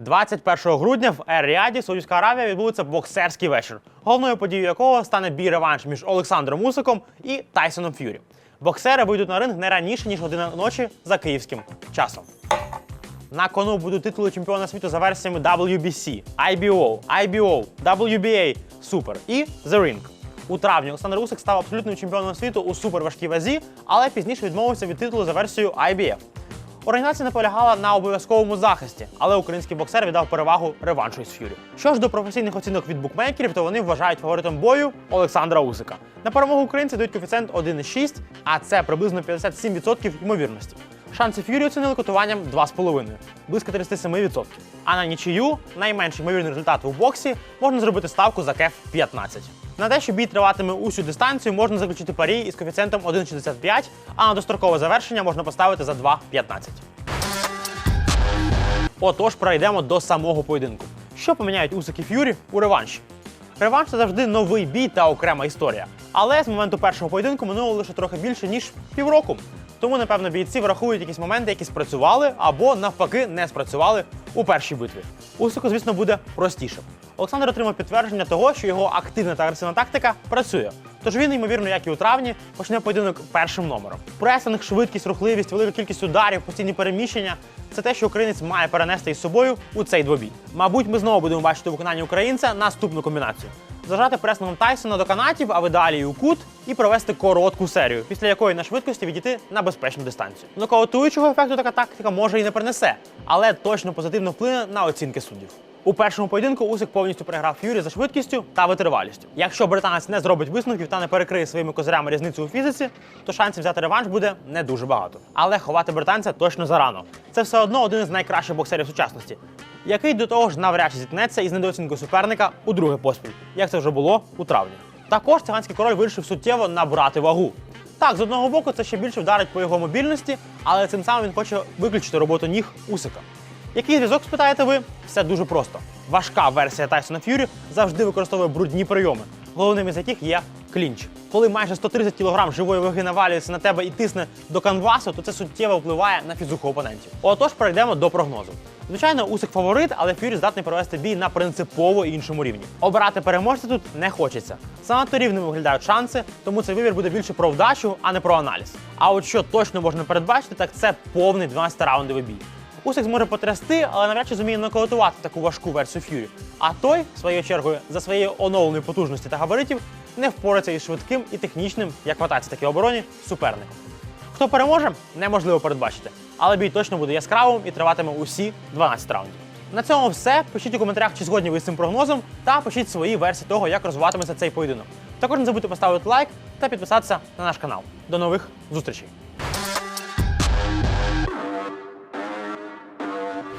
21 грудня в Ер-Ріаді, Саудівська Аравія, відбудеться боксерський вечір, головною подією якого стане бій реванш між Олександром Усиком і Тайсоном Ф'юрі. Боксери вийдуть на ринг не раніше, ніж година ночі за київським часом. На кону будуть титули чемпіона світу за версіями WBC, IBO, IBO, WBA, Super і The Ring. У травні Олександр Усик став абсолютним чемпіоном світу у суперважкій вазі, але пізніше відмовився від титулу за версією IBF. Організація наполягала на обов'язковому захисті, але український боксер віддав перевагу реваншу із Ф'юрі. Що ж до професійних оцінок від букмекерів, то вони вважають фаворитом бою Олександра Усика. На перемогу українці дають коефіцієнт 1,6, а це приблизно 57% ймовірності. Шанси Ф'юрі оцінили котуванням 2,5, близько 37%. А на нічию, найменш ймовірний результат у боксі, можна зробити ставку за кеф 15. На те, що бій триватиме усю дистанцію, можна заключити парі із коефіцієнтом 1,65, а на дострокове завершення можна поставити за 2,15. Отож, перейдемо до самого поєдинку. Що поміняють Усик і Ф'юрі у реванші? Реванш це завжди новий бій та окрема історія. Але з моменту першого поєдинку минуло лише трохи більше ніж півроку. Тому, напевно, бійці врахують якісь моменти, які спрацювали або навпаки не спрацювали у першій битві. Усику, звісно, буде простіше. Олександр отримав підтвердження того, що його активна та агресивна тактика працює. Тож він, ймовірно, як і у травні, почне поєдинок першим номером. Пресинг, швидкість, рухливість, велика кількість ударів, постійні переміщення це те, що українець має перенести із собою у цей двобій. Мабуть, ми знову будемо бачити у виконанні українця наступну комбінацію. Зажати пресингом Тайсона до канатів, а в ідеалі у кут і провести коротку серію, після якої на швидкості відійти на безпечну дистанцію. Нокаутуючого ефекту така тактика може і не принесе, але точно позитивно вплине на оцінки суддів. У першому поєдинку Усик повністю переграв Ф'юрі за швидкістю та витривалістю. Якщо британець не зробить висновків та не перекриє своїми козирями різницю у фізиці, то шансів взяти реванш буде не дуже багато. Але ховати британця точно зарано. Це все одно один із найкращих боксерів сучасності, який до того ж навряд чи зіткнеться із недооцінкою суперника у друге поспіль, як це вже було у травні. Також циганський король вирішив суттєво набрати вагу. Так, з одного боку, це ще більше вдарить по його мобільності, але цим самим він хоче виключити роботу ніг Усика. Який зв'язок, спитаєте ви? Все дуже просто. Важка версія Тайсона Ф'юрі завжди використовує брудні прийоми, головним із яких є клінч. Коли майже 130 кг живої ваги навалюється на тебе і тисне до канвасу, то це суттєво впливає на фізуху опонентів. Отож, перейдемо до прогнозу. Звичайно, Усик фаворит, але Ф'юрі здатний провести бій на принципово іншому рівні. Обирати переможця тут не хочеться. Занадто рівними виглядають шанси, тому цей вибір буде більше про вдачу, а не про аналіз. А от що точно можна передбачити, так це повний 12-раундовий бій. Усик зможе потрясти, але навряд чи зуміє нокаутувати таку важку версію Ф'юрі. А той, своєю чергою, за своєю оновленою потужності та габаритів, не впорається із швидким і технічним, як в атаці, так обороні, суперником. Хто переможе, неможливо передбачити, але бій точно буде яскравим і триватиме усі 12 раундів. На цьому все. Пишіть у коментарях, чи згодні ви з цим прогнозом, та пишіть свої версії того, як розвиватиметься цей поєдинок. Також не забудьте поставити лайк та підписатися на наш канал. До нових зустрічей!